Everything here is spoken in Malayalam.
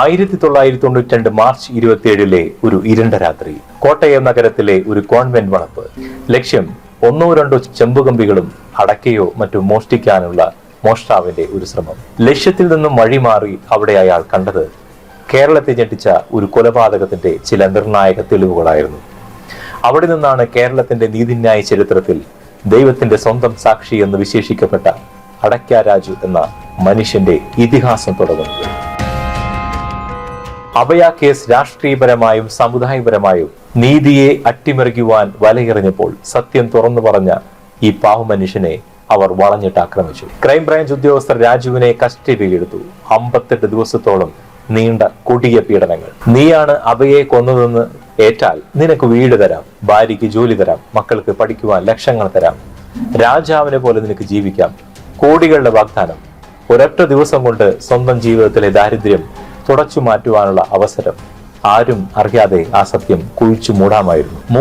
ആയിരത്തി തൊള്ളായിരത്തി തൊണ്ണൂറ്റി രണ്ട് മാർച്ച് ഇരുപത്തിയേഴിലെ ഒരു ഇരണ്ട രാത്രി കോട്ടയം നഗരത്തിലെ ഒരു കോൺവെന്റ് വളപ്പ്. ലക്ഷ്യം ഒന്നോ രണ്ടോ ചെമ്പുകമ്പികളും അടക്കയോ മറ്റോ മോഷ്ടിക്കാനുള്ള മോഷ്ടാവിന്റെ ഒരു ശ്രമം. ലക്ഷ്യത്തിൽ നിന്നും വഴിമാറി അവിടെ അയാൾ കണ്ടത് കേരളത്തെ ഞെട്ടിച്ച ഒരു കൊലപാതകത്തിന്റെ ചില നിർണായക തെളിവുകളായിരുന്നു. അവിടെ നിന്നാണ് കേരളത്തിന്റെ നീതിന്യായ ചരിത്രത്തിൽ ദൈവത്തിന്റെ സ്വന്തം സാക്ഷി എന്ന് വിശേഷിക്കപ്പെട്ട അടക്ക രാജു എന്ന മനുഷ്യന്റെ ഇതിഹാസം തുടങ്ങുന്നത്. അഭയ കേസ് രാഷ്ട്രീയപരമായും സമുദായപരമായും നീതിയെ അട്ടിമറിക്കുവാൻ വലയെറിഞ്ഞപ്പോൾ സത്യം തുറന്നു പറഞ്ഞ ഈ പാവമനുഷ്യനെ അവർ വളഞ്ഞിട്ട് ആക്രമിച്ചു. ക്രൈംബ്രാഞ്ച് ഉദ്യോഗസ്ഥർ രാജുവിനെ കസ്റ്റഡിയിലെടുത്തു. അമ്പത്തെട്ട് ദിവസത്തോളം നീണ്ട കൊടിയ പീഡനങ്ങൾ. നീയാണ് അഭയെ കൊന്നതെന്ന് ഏറ്റാൽ നിനക്ക് വീട് തരാം ഭാര്യയ്ക്ക് ജോലി തരാം മക്കൾക്ക് പഠിക്കുവാൻ ലക്ഷങ്ങൾ തരാം. രാജാവിനെ പോലെ നിനക്ക് ജീവിക്കാം. കോടികളുടെ വാഗ്ദാനം. ഒരൊറ്റ ദിവസം കൊണ്ട് സ്വന്തം ജീവിതത്തിലെ ദാരിദ്ര്യം തുടച്ചു മാറ്റുവാനുള്ള അവസരം ആരും അറിയാതെ ആ സത്യം കുഴിച്ചു മൂടാമായിരുന്നു.